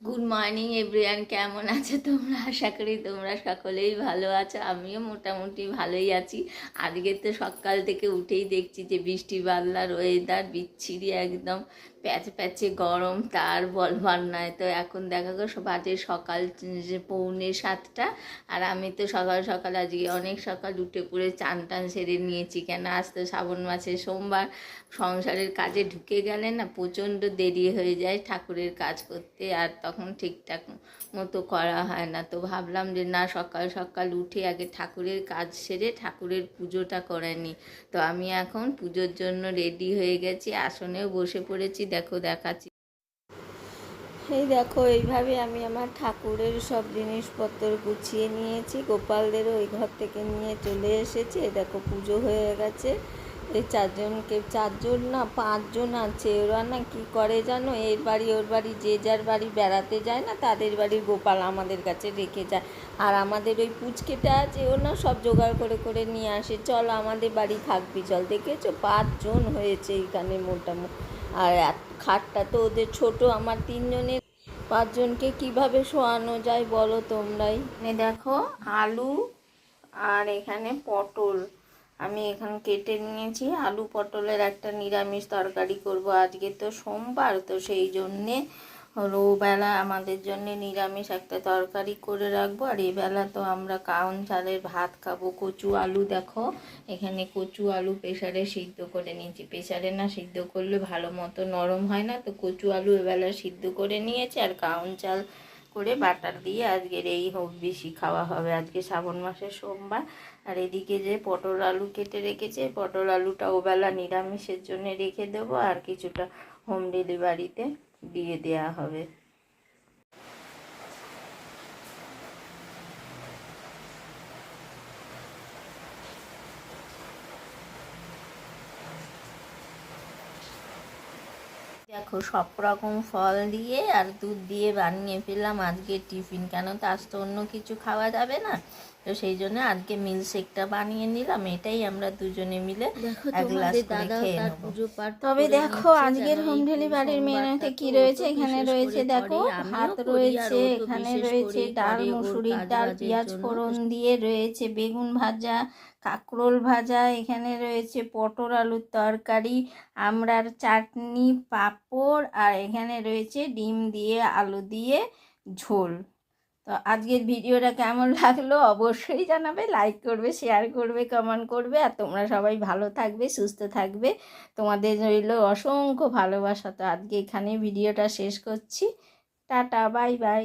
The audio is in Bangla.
গুড মর্নিং এভরিয়ান কেমন আছো তোমরা? আশা করি তোমরা সকলেই ভালো আছো। আমিও মোটামুটি ভালোই আছি। আজকে তো সকাল থেকে উঠেই দেখছি যে বৃষ্টি বাদলার ওয়েদার বিচ্ছিরি একদম। প্যাচ প্যাচে গরম, তার বলবার নয় তো এখন দেখা গো বাজে সকাল পৌনে সাতটা। আর আমি তো সকাল সকাল আজকে অনেক সকাল উঠে পড়ে চান টান সেরে নিয়েছি কেন? আজ তো শ্রাবণ মাসে সোমবার। সংসারের কাজে ঢুকে গেলে না প্রচণ্ড দেরি হয়ে যায় ঠাকুরের কাজ করতে, আর তখন ঠিকঠাক মতো করা হয় না। তো ভাবলাম যে না, সকাল সকাল উঠে আগে ঠাকুরের কাজ সেরে ঠাকুরের পুজোটা করে নিই। তো আমি এখন পুজোর জন্য রেডি হয়ে গেছি। আসনেও বসে পড়েছি দেখো, দেখাচ্ছি। এই দেখো, এইভাবে আমি আমার ঠাকুরের সব জিনিসপত্র গুছিয়ে নিয়েছি। গোপালদের ওই ঘর থেকে নিয়ে চলে এসেছি। দেখো, পুজো হয়ে গেছে। এই চারজনকে, চারজন না, পাঁচজন আছে। ওরা না কি করে জানো? এর বাড়ি, ওর বাড়ি, যে যার বাড়ি বেড়াতে যায় না, তাদের বাড়ির গোপাল আমাদের কাছে রেখে যায়। আর আমাদের ওই পুচকেটা আছে, ও না সব জোগাড় করে করে নিয়ে আসে। চল, আমাদের বাড়ি থাকবি, চল। দেখেছ? পাঁচজন হয়েছে এইখানে মোটামুটি। আর খাটটা তো ওদের ছোট, আমার তিনজনের। পাঁচজনকে কীভাবে শোয়ানো যায় বলো তোমরাই। দেখো, আলু আর এখানে পটল। আমি এখানে কেটে নিয়েছি। আলু পটলের একটা নিরামিষ তরকারি করব। আজকে তো সোমবার, তো সেই জন্যে বেলা আমাদের জন্য নিরামিষ একটা তরকারি করে রাখব। আর এই বেলা তো আমরা কাউন চালের ভাত খাব। কচু আলু দেখো, এখানে কচু আলু প্রেসারে সিদ্ধ করে নিয়েছি। প্রেসারে না সিদ্ধ করলে ভালো মতো নরম হয় না। তো কচু আলু এবেলা সিদ্ধ করে নিয়েছি আর কাউন চাল করে বাটার দিয়ে আজকের এই হোক বেশি খাওয়া হবে। আজকে শ্রাবণ মাসের সোমবার। আর এদিকে যে পটল আলু কেটে রেখেছে, পটল আলুটা ওবেলা নিরামিষের জন্য রেখে দেবো। আর কিছুটা হোম ডেলিভারিতে দিয়ে দেওয়া হবে। দেখো, সব রকম ফল দিয়ে আর দুধ দিয়ে বানিয়ে ফেললাম। আজকে টিফিন কেন? তো আজ তো অন্য কিছু খাওয়া যাবে না। তো সেই জন্য আজকে মিল শেকটা বানিয়ে নিলাম এটাই আমরা দুজনে মিলে এক গ্লাস করে খেয়ে তবে দেখো আজকের হোম ডেলিভারির মেনুতে কি রয়েছে? এখানে রয়েছে দেখো ভাত রয়েছে এখানে রয়েছে ডাল মুসুরির ডাল পেঁয়াজ ফোড়ন দিয়ে রয়েছে বেগুন ভাজা কাঁকরোল ভাজা এখানে রয়েছে পটল আলুর তরকারি আমড়ার চাটনি পাঁপড় আর এখানে রয়েছে ডিম দিয়ে আলু দিয়ে ঝোল। তো আজকের ভিডিওটা কেমন লাগল অবশ্যই জানাবে লাইক করবে শেয়ার করবে কমেন্ট করবে আর তোমরা সবাই ভালো থাকবে, সুস্থ থাকবে। তোমাদের রইল অসংখ্য ভালোবাসা। তো আজকে এখানে ভিডিওটা শেষ করছি। Tata bye bye